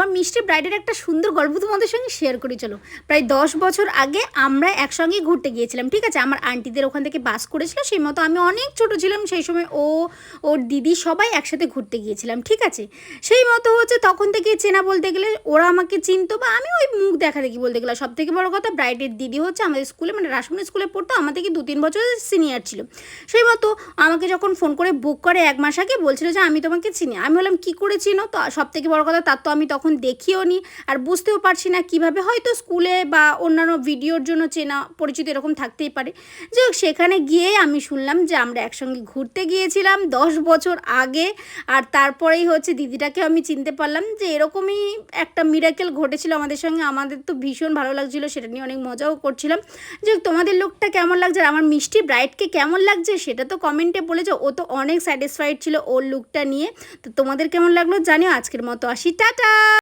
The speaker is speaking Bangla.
আমার মিষ্টি ব্রাইডের একটা সুন্দর গল্প তোমাদের সঙ্গে শেয়ার করি, চলো। প্রায় দশ বছর আগে আমরা একসঙ্গে ঘুরতে গিয়েছিলাম, ঠিক আছে? আমার আন্টিদের ওখান থেকে বাস করেছিল, সেই মতো আমি অনেক ছোট ছিলাম, সেই সময় ও, ওর দিদি সবাই একসাথে ঘুরতে গিয়েছিলাম, ঠিক আছে? সেই মতো হচ্ছে তখন থেকে চেনা বলতে গেলে ওরা আমাকে চিনতো বা আমি ওই মুখ দেখা দেখি বলতে গেলে। সব থেকে বড় কথা, ব্রাইডের দিদি হচ্ছে আমাদের স্কুলে মানে রাসমণি স্কুলে পড়তো, আমার থেকে দু তিন বছরের সিনিয়র ছিল। সেই মতো আমাকে যখন ফোন করে বুক করে এক মাস আগে, বলছিল যে আমি তোমাকে চিনি। আমি বললাম, কী করে চিনো? তো সব থেকে বড় কথা, তার তো আমি তখন দেখিও নি আর বুঝতেও পারছি না কীভাবে। হয়তো স্কুলে বা অন্যান্য ভিডিওর জন্য চেনা পরিচিত এরকম থাকতেই পারে। যে সেখানে গিয়ে আমি শুনলাম যে আমরা একসঙ্গে ঘুরতে গিয়েছিলাম দশ বছর আগে আর তারপরেই হচ্ছে দিদিটাকে আমি চিনতে পারলাম যে এরকমই একটা মিরাকেল ঘটেছিল আমাদের সঙ্গে। আমাদের তো ভীষণ ভালো লাগছিল, সেটা নিয়ে অনেক মজাও করছিলাম। যে তোমাদের লোকটা কেমন লাগছে আমার মিষ্টি ব্রাইডকে কেমন লাগছে সেটা তো কমেন্টে বলেছ। ও তো অনেক স্যাটিসফাইড ছিল ওর লুকটা নিয়ে। তো তোমাদের কেমন লাগল জানিও। আজকের মতো আসি। টাটা!